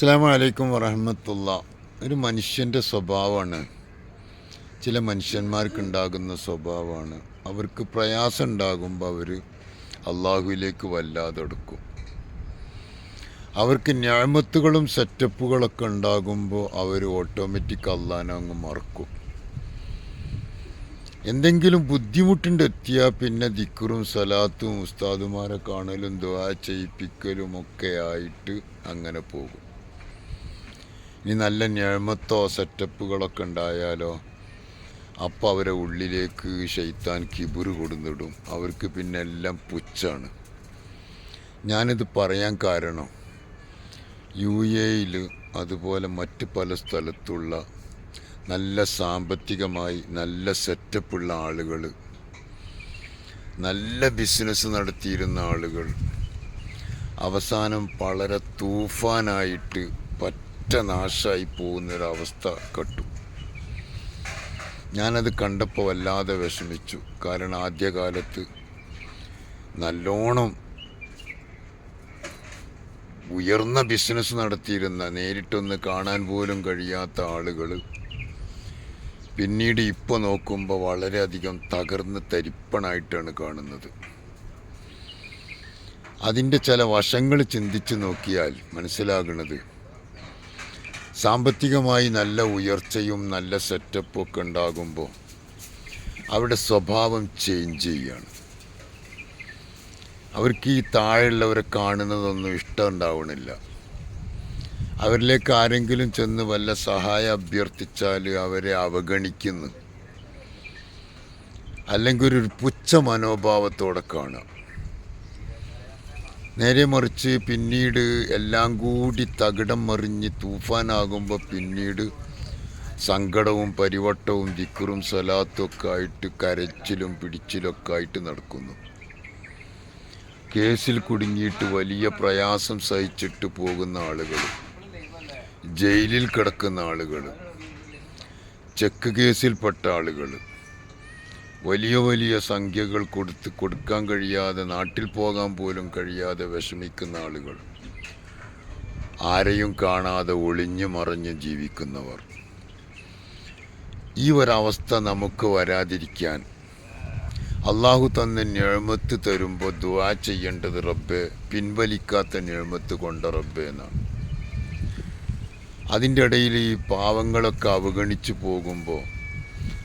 അസ്സാം വലൈക്കും വറഹമത്തുള്ള. ഒരു മനുഷ്യന്റെ സ്വഭാവമാണ് ചില മനുഷ്യന്മാർക്കുണ്ടാകുന്ന സ്വഭാവമാണ് അവർക്ക് പ്രയാസം ഉണ്ടാകുമ്പോൾ അവർ അള്ളാഹുവിലേക്ക് വല്ലാതെ എടുക്കും. അവർക്ക് ഞാമത്തുകളും സെറ്റപ്പുകളൊക്കെ ഉണ്ടാകുമ്പോൾ അവർ ഓട്ടോമാറ്റിക് അള്ളാനെ അങ്ങ് മറക്കും. എന്തെങ്കിലും ബുദ്ധിമുട്ടുണ്ട് എത്തിയാൽ പിന്നെ ദിക്കറും സലാത്തും ഉസ്താദുമാരെ കാണലും ദ്വാ ചെയ്യിപ്പിക്കലും ഒക്കെ ആയിട്ട് അങ്ങനെ പോകും. ഇനി നല്ല ഞാമത്തോ സെറ്റപ്പുകളൊക്കെ ഉണ്ടായാലോ? അപ്പോൾ അവരെ ഉള്ളിലേക്ക് ഷെയ്ത്താൻ കിബുറ് കൊടുന്നിടും. അവർക്ക് പിന്നെ എല്ലാം പുച്ഛാണ്. ഞാനിത് പറയാൻ കാരണം യു എയിൽ അതുപോലെ മറ്റ് പല സ്ഥലത്തുള്ള നല്ല സാമ്പത്തികമായി നല്ല സെറ്റപ്പുള്ള ആളുകൾ നല്ല ബിസിനസ് നടത്തിയിരുന്ന ആളുകൾ അവസാനം വളരെ തൂഫാനായിട്ട് പറ്റ നാശമായി പോകുന്നൊരവസ്ഥ കണ്ടു. ഞാനത് കണ്ടപ്പോൾ വല്ലാതെ വിഷമിച്ചു. കാരണം ആദ്യകാലത്ത് നല്ലോണം ഉയർന്ന ബിസിനസ് നടത്തിയിരുന്ന നേരിട്ടൊന്ന് കാണാൻ പോലും കഴിയാത്ത ആളുകൾ പിന്നീട് ഇപ്പോൾ നോക്കുമ്പോൾ വളരെയധികം തകർന്ന് തരിപ്പണായിട്ടാണ് കാണുന്നത്. അതിന്റെ ചില വശങ്ങൾ ചിന്തിച്ച് നോക്കിയാൽ മനസ്സിലാകുന്നത് സാമ്പത്തികമായി നല്ല ഉയർച്ചയും നല്ല സെറ്റപ്പും ഒക്കെ ഉണ്ടാകുമ്പോൾ അവരുടെ സ്വഭാവം ചേഞ്ച് ചെയ്യുകയാണ് അവർക്ക് ഈ താഴെയുള്ളവരെ കാണുന്നതൊന്നും ഇഷ്ടം ഉണ്ടാവണില്ല. അവരിലേക്ക് ആരെങ്കിലും ചെന്ന് വല്ല സഹായം അഭ്യർത്ഥിച്ചാൽ അവരെ അവഗണിക്കുന്നു. അല്ലെങ്കിൽ ഒരു പുച്ഛ മനോഭാവത്തോടെ കാണാം നേരെ മറിച്ച് പിന്നീട് എല്ലാം കൂടി തകിടം മറിഞ്ഞ് തൂഫാനാകുമ്പോൾ പിന്നീട് സങ്കടവും പരിവട്ടവും ദിക്കറും സലാത്തും ഒക്കെ ആയിട്ട് കരച്ചിലും പിടിച്ചിലൊക്കെ ആയിട്ട് നടക്കുന്നു. കേസിൽ കുടുങ്ങിയിട്ട് വലിയ പ്രയാസം സഹിച്ചിട്ട് പോകുന്ന ആളുകൾ ജയിലിൽ കിടക്കുന്ന ആളുകൾ ചെക്ക് കേസിൽപ്പെട്ട ആളുകൾ വലിയ വലിയ സംഖ്യകൾ കൊടുത്ത് കൊടുക്കാൻ കഴിയാതെ നാട്ടിൽ പോകാൻ പോലും കഴിയാതെ വിഷമിക്കുന്ന ആളുകൾ. ആരെയും കാണാതെ ഒളിഞ്ഞു മറിഞ്ഞ് ജീവിക്കുന്നവർ. ഈ ഒരവസ്ഥ നമുക്ക് വരാതിരിക്കാൻ അള്ളാഹു തന്ന ഞഴമത്ത് തരുമ്പോൾ ദുവാ ചെയ്യേണ്ടത് റബ്ബെ പിൻവലിക്കാത്ത ഞഴമത്ത് കൊണ്ട റബ്ബെ എന്നാണ്. അതിന്റെ ഇടയിൽ ഈ പാവങ്ങളൊക്കെ അവഗണിച്ചു പോകുമ്പോൾ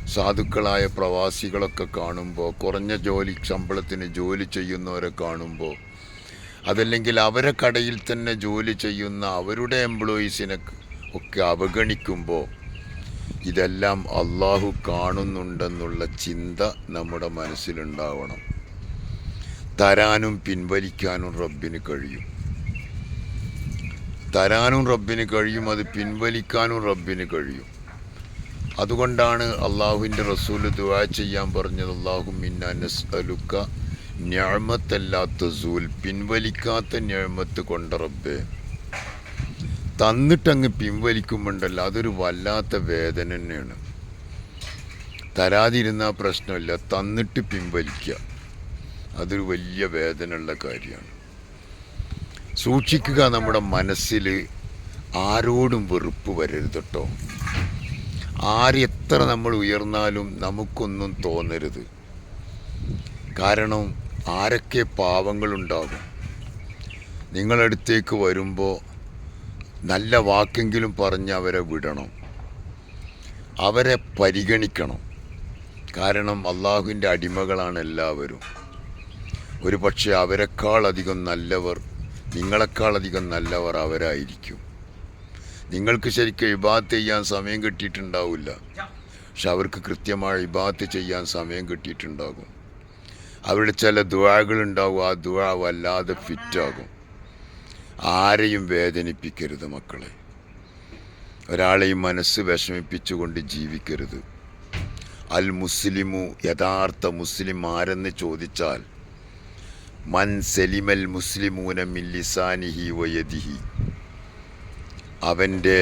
സാധുക്കളായ പ്രവാസികളൊക്കെ കാണുമ്പോൾ കുറഞ്ഞ ജോലി ശമ്പളത്തിന് ജോലി ചെയ്യുന്നവരെ കാണുമ്പോൾ അതല്ലെങ്കിൽ അവരെ കടയിൽ തന്നെ ജോലി ചെയ്യുന്ന അവരുടെ എംപ്ലോയീസിനെ ഒക്കെ അവഗണിക്കുമ്പോൾ ഇതെല്ലാം അള്ളാഹു കാണുന്നുണ്ടെന്നുള്ള ചിന്ത നമ്മുടെ മനസ്സിലുണ്ടാവണം. തരാനും പിൻവലിക്കാനും റബ്ബിന് കഴിയും. തരാനും റബ്ബിന് കഴിയും അത് പിൻവലിക്കാനും റബ്ബിന് കഴിയും. അതുകൊണ്ടാണ് അള്ളാഹുവിന്റെ റസൂൽ ദുവാ ചെയ്യാൻ പറഞ്ഞത് അള്ളാഹു മിന്നസ് അലുക്ക ഞാമത്തല്ലാത്ത സൂൽ പിൻവലിക്കാത്ത ഞാമത്ത് കൊണ്ട റബ്ബേ. തന്നിട്ടങ്ങ് പിൻവലിക്കുമ്പോണ്ടല്ലോ അതൊരു വല്ലാത്ത വേദന തന്നെയാണ്. തരാതിരുന്ന പ്രശ്നമില്ല തന്നിട്ട് പിൻവലിക്കുക അതൊരു വലിയ വേദനയുള്ള കാര്യമാണ്. സൂക്ഷിക്കുക നമ്മുടെ മനസ്സിൽ ആരോടും വെറുപ്പ് വരരുത് കേട്ടോ ആര് എത്ര നമ്മൾ ഉയർന്നാലും നമുക്കൊന്നും തോന്നരുത്. കാരണം ആരൊക്കെ പാവങ്ങളുണ്ടാകും. നിങ്ങളടുത്തേക്ക് വരുമ്പോൾ നല്ല വാക്കെങ്കിലും പറഞ്ഞ് അവരെ വിടണം. അവരെ പരിഗണിക്കണം. കാരണം അള്ളാഹുവിന്റെ അടിമകളാണ് എല്ലാവരും. ഒരു പക്ഷേ അവരെക്കാളധികം നല്ലവർ നിങ്ങളെക്കാളധികം നല്ലവർ അവരായിരിക്കും. നിങ്ങൾക്ക് ശരിക്കും ഇബാത്ത് ചെയ്യാൻ സമയം കിട്ടിയിട്ടുണ്ടാവില്ല. പക്ഷെ അവർക്ക് കൃത്യമായി ഇബാത്ത് ചെയ്യാൻ സമയം കിട്ടിയിട്ടുണ്ടാകും. അവരുടെ ചില ദുഴകളുണ്ടാവും ആ ദുഴ വല്ലാതെ ഫിറ്റാകും. ആരെയും വേദനിപ്പിക്കരുത് മക്കളെ. ഒരാളെയും മനസ്സ് വിഷമിപ്പിച്ചുകൊണ്ട് ജീവിക്കരുത്. അൽ മുസ്ലിമു യഥാർത്ഥ മുസ്ലിം ആരെന്ന് ചോദിച്ചാൽ മൻ സെലിമൽ മുസ്ലിമൂന മില്ലിസാനിഹി വയദിഹി അവന്റെ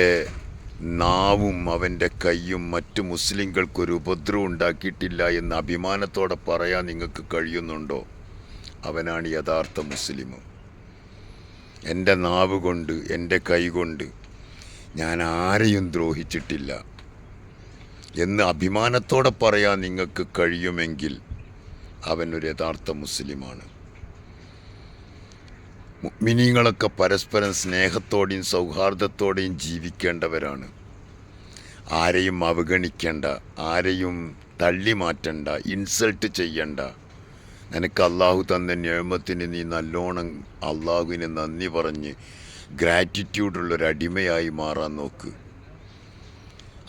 നാവും അവന്റെ കൈയും മറ്റു മുസ്ലിങ്ങൾക്കൊരു ഉപദ്രവം ഉണ്ടാക്കിയിട്ടില്ല എന്ന് അഭിമാനത്തോടെ പറയാൻ നിങ്ങൾക്ക് കഴിയുന്നുണ്ടോ? അവനാണ് യഥാർത്ഥ മുസ്ലിം എന്റെ നാവ് കൊണ്ട് എന്റെ കൈ കൊണ്ട് ഞാൻ ആരെയും ദ്രോഹിച്ചിട്ടില്ല എന്ന് അഭിമാനത്തോടെ പറയാൻ നിങ്ങൾക്ക് കഴിയുമെങ്കിൽ അവനൊരു യഥാർത്ഥ മുസ്ലിമാണ്. മിനിങ്ങളൊക്കെ പരസ്പരം സ്നേഹത്തോടെയും സൗഹാർദ്ദത്തോടെയും ജീവിക്കേണ്ടവരാണ്. ആരെയും അവഗണിക്കേണ്ട ആരെയും തള്ളി മാറ്റണ്ട ഇൻസൾട്ട് ചെയ്യണ്ട. നിനക്ക് അള്ളാഹു തന്ന നിയമത്തിന് നീ നല്ലോണം അള്ളാഹുവിന് നന്ദി പറഞ്ഞ് ഗ്രാറ്റിറ്റ്യൂഡുള്ളൊരു അടിമയായി മാറാൻ നോക്ക്.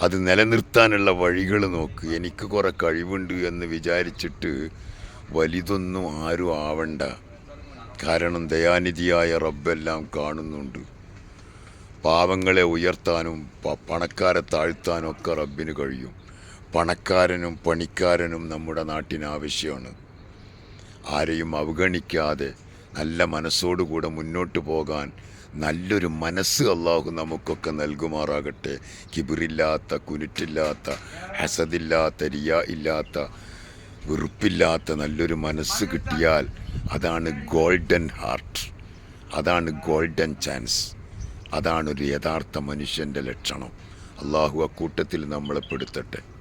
അത് നിലനിർത്താനുള്ള വഴികൾ നോക്ക്. എനിക്ക് കുറേ കഴിവുണ്ട് എന്ന് വിചാരിച്ചിട്ട് വലുതൊന്നും ആരും ആവണ്ട. കാരണം ദയാനിധിയായ റബ്ബെല്ലാം കാണുന്നുണ്ട്. പാവങ്ങളെ ഉയർത്താനും പണക്കാരെ താഴ്ത്താനും ഒക്കെ റബ്ബിന് കഴിയും. പണക്കാരനും പണിക്കാരനും നമ്മുടെ നാട്ടിന് ആവശ്യമാണ്. ആരെയും അവഗണിക്കാതെ നല്ല മനസ്സോടുകൂടെ മുന്നോട്ട് പോകാൻ നല്ലൊരു മനസ്സ് അള്ളാഹു നമുക്കൊക്കെ നൽകുമാറാകട്ടെ. കിബിറില്ലാത്ത കുനിറ്റില്ലാത്ത ഹസദില്ലാത്ത റിയ ഇല്ലാത്ത വെറുപ്പില്ലാത്ത നല്ലൊരു മനസ്സ് കിട്ടിയാൽ അതാണ് ഗോൾഡൻ ഹാർട്ട്. അതാണ് ഗോൾഡൻ ചാൻസ്. അതാണ് ഒരു യഥാർത്ഥ മനുഷ്യന്റെ ലക്ഷണം. അള്ളാഹു കൂട്ടത്തിൽ നമ്മളെ പെടുത്തട്ടെ.